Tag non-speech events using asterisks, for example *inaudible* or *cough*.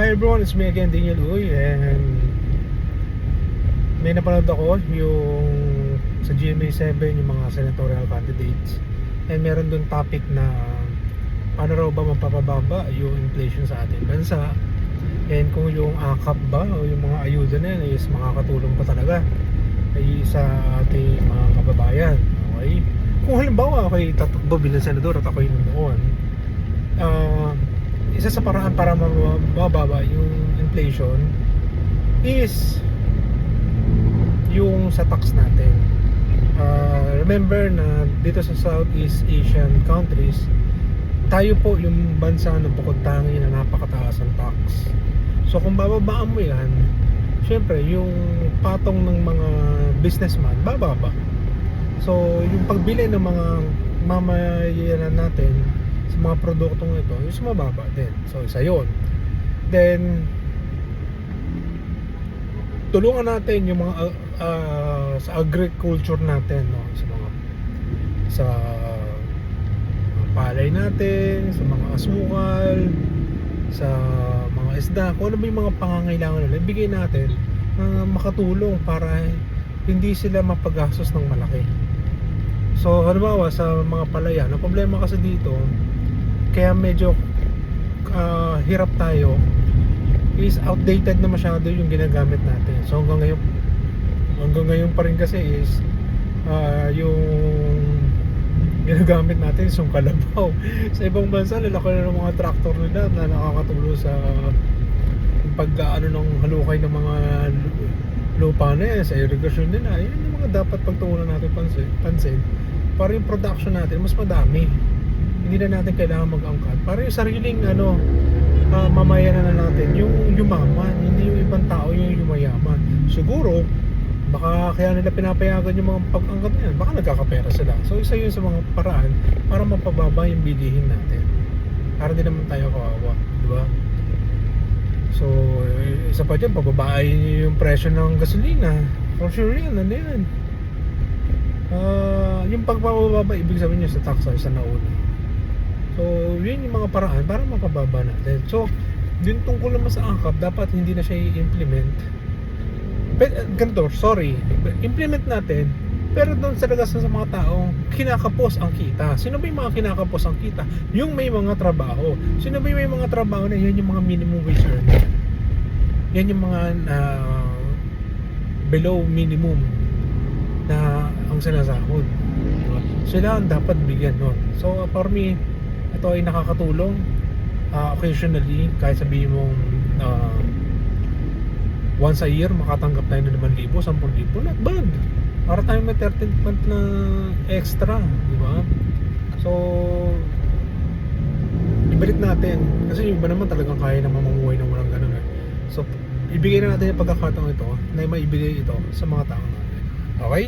Hi everyone, it's me again, Daniel Uy and may napanood ako yung sa GMA 7 yung mga senatorial candidates. And meron dun topic na paano raw ba mapapababa yung inflation sa ating bansa? And kung yung akap ba o yung mga ayuda na yan is makakatulong pa talaga ay sa ating mga kababayan okay? Kung halimbawa ako'y tatakbo bilang senador at ako'y nandoon ah isa sa paraan para mababa yung inflation is yung sa tax natin. Uh, remember na dito sa Southeast Asian countries, tayo po yung bansa na bukod tangi na napakataas ang tax. So kung bababaan mo yan, syempre yung patong ng mga businessman, bababa. So yung pagbili ng mga mamayanan natin sa mga produktong ito is mababa din. So isa yon. Then tulungan natin yung mga uh, uh, sa agriculture natin no sa mga sa mga palay natin, sa mga asukal, sa mga isda, kung ano ba yung mga pangangailangan nila, ibigay natin na makatulong para hindi sila mapagastos ng malaki. So, halimbawa sa mga palayan, ang problema kasi dito, kaya medyo ah, hirap tayo is outdated na masyado yung ginagamit natin. So hanggang ngayon hanggang ngayon pa rin kasi is ah, yung ginagamit natin is yung kalabaw. *laughs* sa ibang bansa lalaki na ng mga tractor nila na nakakatulong sa yung pag-ano ng halukay ng mga lu- lupa na yan, sa irrigation nila. Yun yung mga dapat pagtuunan natin pansin, pansin para yung production natin mas madami. Hindi na natin kailangan mag-angkat. Para yung sariling ano, uh, mamayanan na natin yung yumaman, hindi yung ibang tao yung yumayaman. Siguro, baka kaya nila pinapayagan yung mga pag-angkat na yan, baka nagkakapera sila. So isa yun sa mga paraan para mapababa yung bilihin natin. Para din naman tayo kawawa, di ba? So, eh, isa pa dyan, pababain yung presyo ng gasolina. For sure yan, ano yan. Ah, yung pagpapababa, ibig sabihin nyo sa tax ay sa nauna. So, yun yung mga paraan para mapababa natin. So, din tungkol naman sa angkap, dapat hindi na siya i-implement. Pero, ganito, sorry, implement natin, pero doon sa lagas sa mga taong kinakapos ang kita. Sino ba yung mga kinakapos ang kita? Yung may mga trabaho. Sino ba yung may mga trabaho na yan yung mga minimum wage earner? Yan yung mga ah, below minimum na ang sinasahod. Sila ang dapat bigyan nun. So, for me, ito ay nakakatulong Ah, occasionally kahit sabihin mong ah, once a year makatanggap tayo ng 5,000, 10,000 not bad. Para tayo may 13th month na extra di ba? So ibalik natin kasi yung iba naman talagang kaya naman mamuhay ng walang ganun eh. so ibigay na natin yung pagkakataon ito na maibigay ito sa mga tao natin. Okay